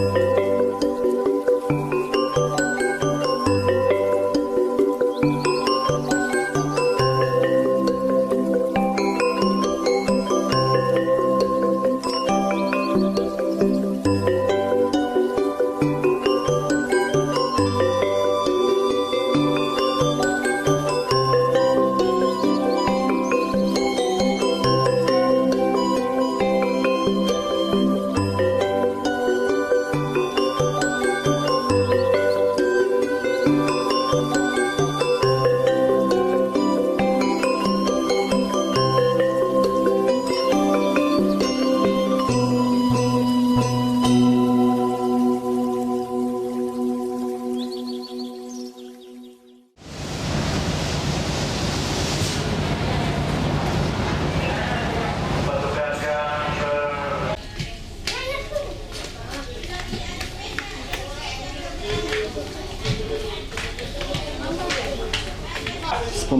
Z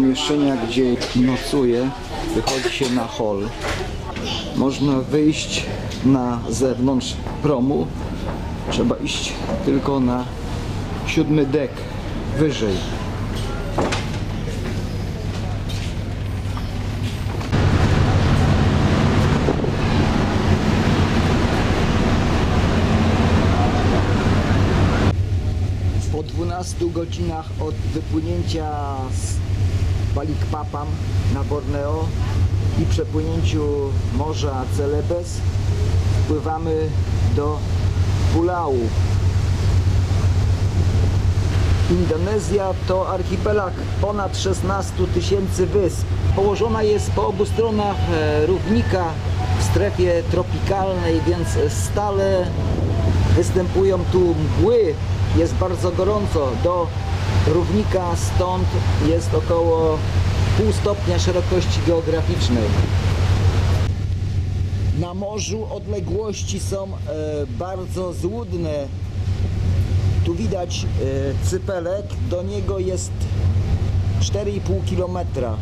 pomieszczenia, gdzie nocuję, wychodzi się na hol. Można wyjść na zewnątrz promu. Trzeba iść tylko na siódmy dek wyżej. Po 12 godzinach od wypłynięcia z Balikpapan na Borneo i przepłynięciu Morza Celebes wpływamy do Pulau. Indonezja to archipelag ponad 16 tysięcy wysp. Położona jest po obu stronach e, równika w strefie tropikalnej, więc stale występują tu mgły. Jest bardzo gorąco. Do równika stąd jest około pół stopnia szerokości geograficznej. Na morzu odległości są e, bardzo złudne. Tu widać e, cypelek, do niego jest 4,5 kilometra.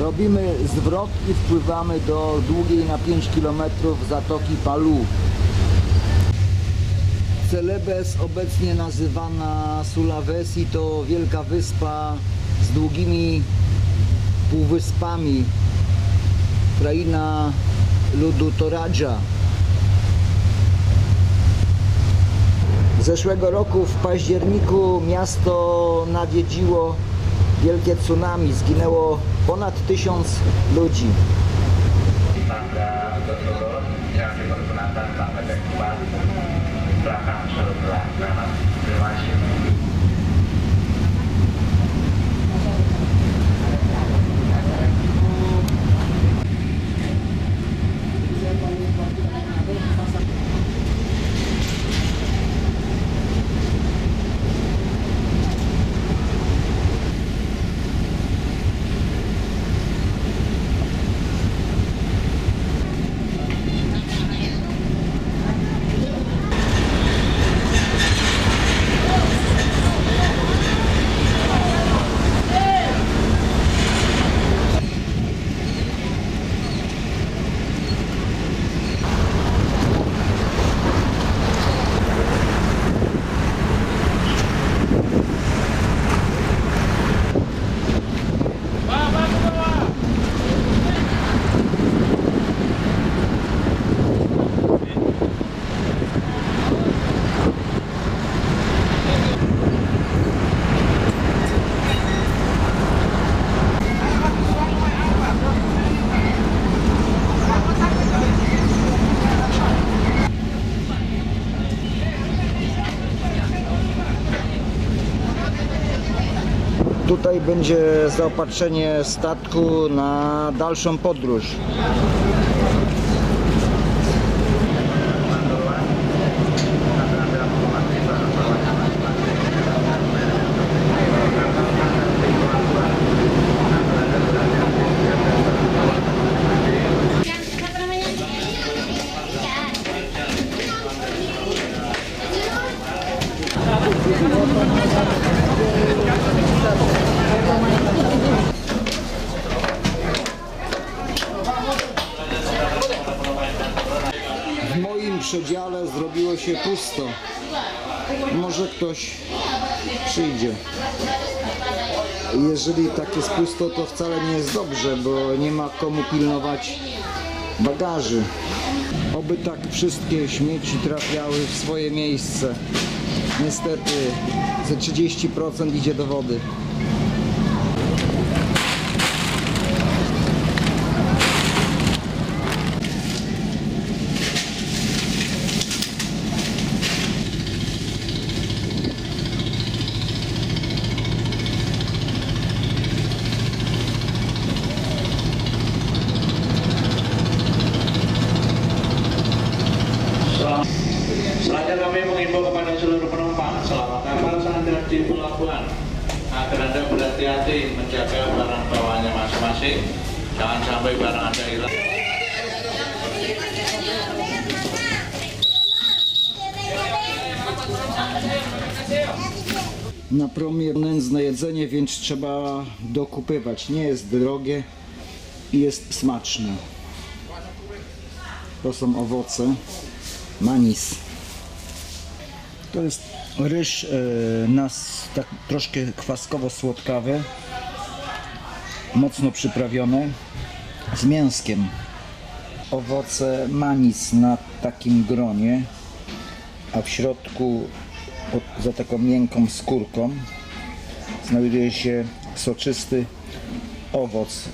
Robimy zwrot i wpływamy do długiej na 5 km zatoki Palu. Celebes, obecnie nazywana Sulawesi, to wielka wyspa z długimi półwyspami. Kraina ludu Toradża. Zeszłego roku w październiku miasto nawiedziło wielkie tsunami. Zginęło ponad tysiąc ludzi. 来来没关系。Będzie zaopatrzenie statku na dalszą podróż. Ktoś przyjdzie. Jeżeli tak jest pusto, to wcale nie jest dobrze, bo nie ma komu pilnować bagaży. Oby tak wszystkie śmieci trafiały w swoje miejsce. Niestety ze 30% idzie do wody. Agar anda berhati-hati menjaga barang bawaannya masing-masing. Jangan sampai barang anda hilang. Na promie nędzne jedzenie, więc trzeba dokupywać. Nie jest drogie i jest smaczne. To są owoce. Manis. To jest ryż e, nas tak troszkę kwaskowo-słodkawy. Mocno przyprawiony z mięskiem. Owoce manis na takim gronie, a w środku pod, za taką miękką skórką znajduje się soczysty owoc,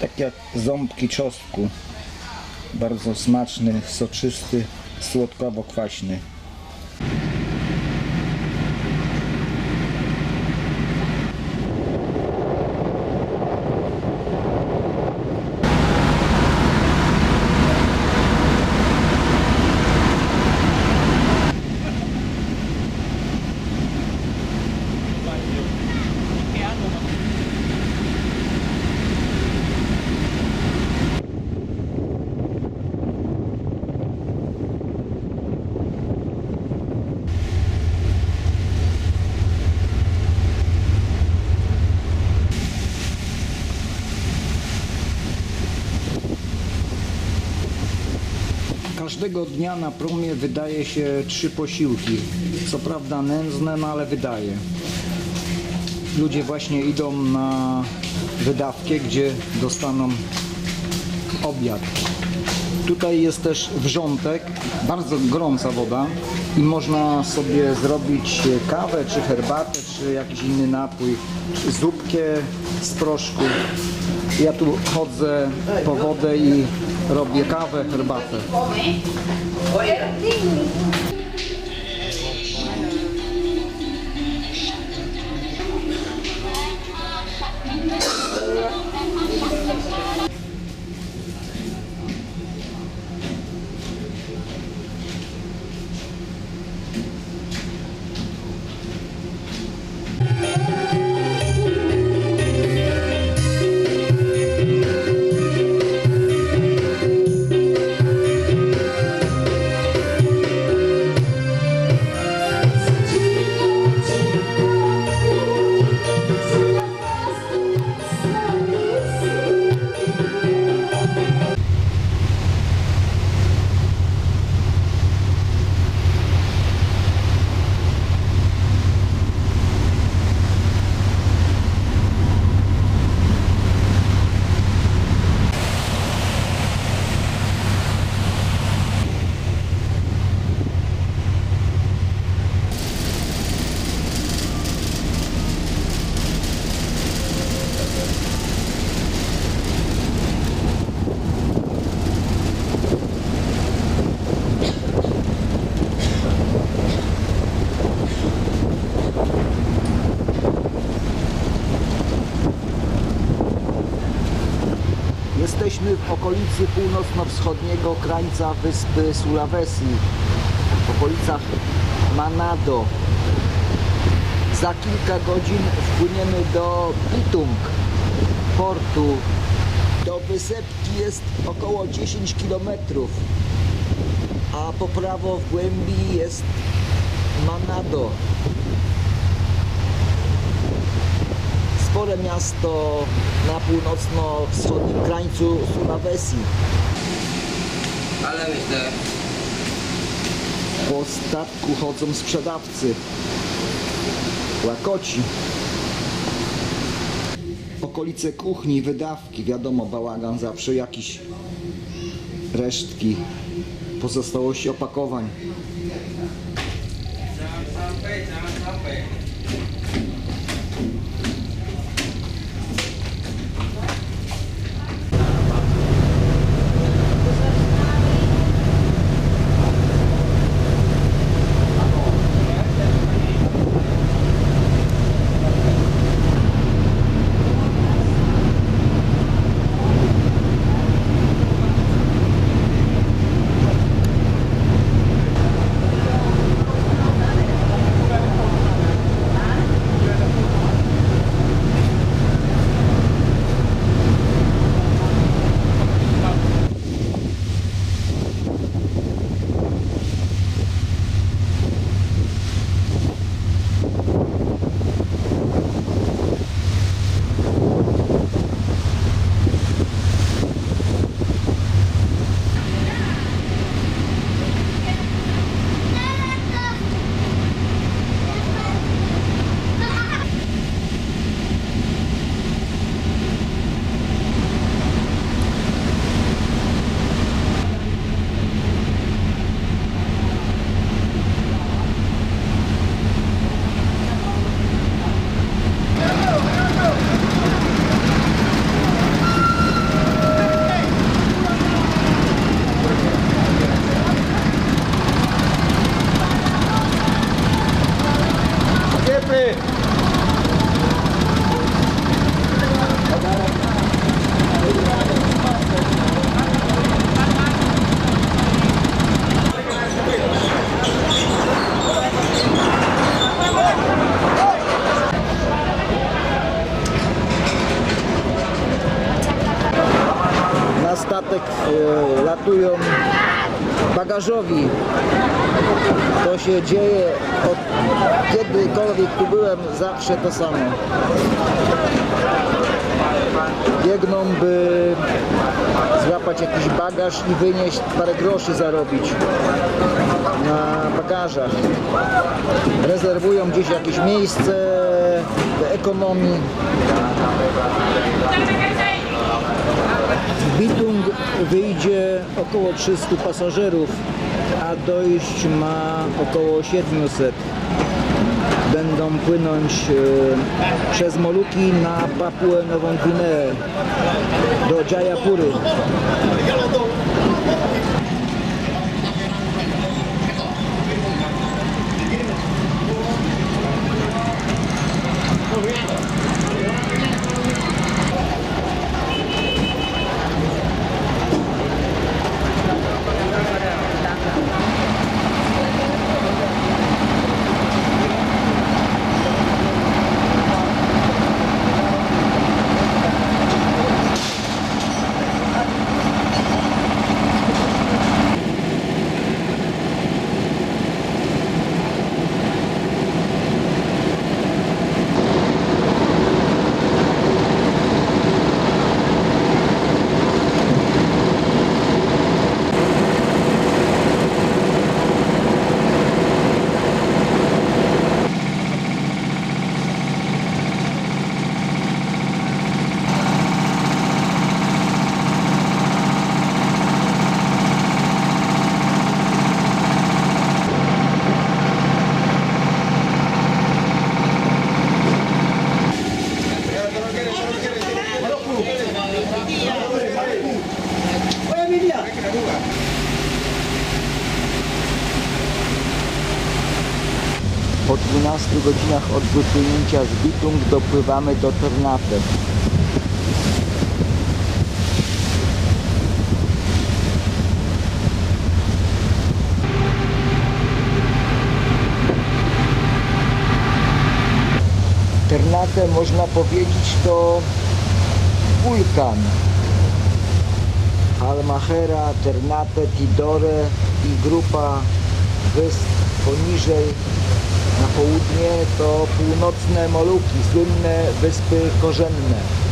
tak jak ząbki czosnku. Bardzo smaczny, soczysty, słodkowo-kwaśny. Każdego dnia na promie wydaje się trzy posiłki. Co prawda nędzne, no ale wydaje. Ludzie właśnie idą na wydawkę, gdzie dostaną obiad. Tutaj jest też wrzątek, bardzo gorąca woda i można sobie zrobić kawę, czy herbatę, czy jakiś inny napój, czy zupkę z proszku. Ja tu chodzę po wodę i robię kawę, herbatę. Okolicy północno-wschodniego krańca wyspy Sulawesi, w okolicach Manado. Za kilka godzin wpłyniemy do Bitung, portu. Do wysepki jest około 10 km, a po prawo w głębi jest Manado. Spore miasto na północno-wschodnim krańcu Sulawesi. Halo mister Po statku chodzą sprzedawcy, łakoci. Okolice kuchni, wydawki, wiadomo, bałagan zawsze, jakieś resztki, pozostałości opakowań. Na statek e, latują bagażowi. To się dzieje od kiedykolwiek tu byłem, zawsze to samo. Biegną, by złapać jakiś bagaż i wynieść parę groszy zarobić na bagażach. Rezerwują gdzieś jakieś miejsce w ekonomii. Bitung wyjdzie około 300 pasażerów, a dojść ma około 700. Będą płynąć e, przez Moluki na Papuę Nową Gwineę do Jayapury. Po 12 godzinach od wypłynięcia z Bitung dopływamy do Ternate. Ternate można powiedzieć to wulkan. Almahera, Ternate, Tidore i grupa wysp poniżej południe to północne Moluki, słynne wyspy korzenne.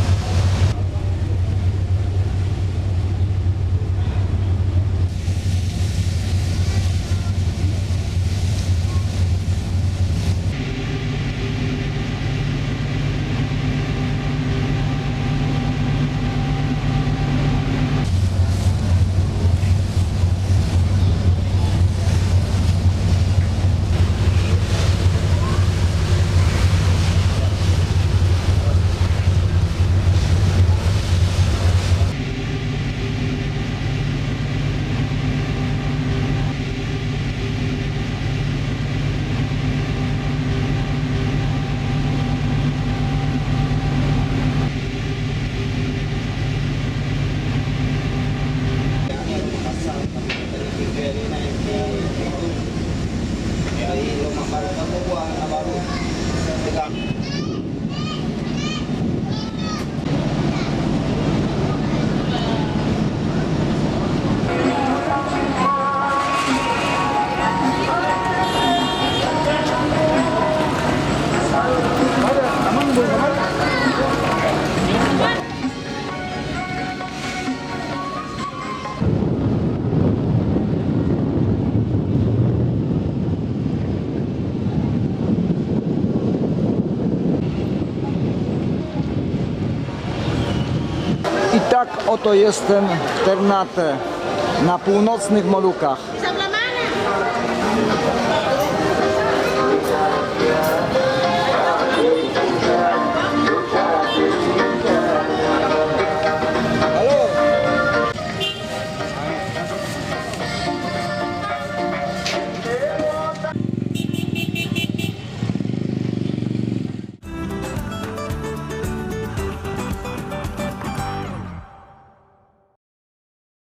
Tak oto jestem w Ternate na północnych Molukach.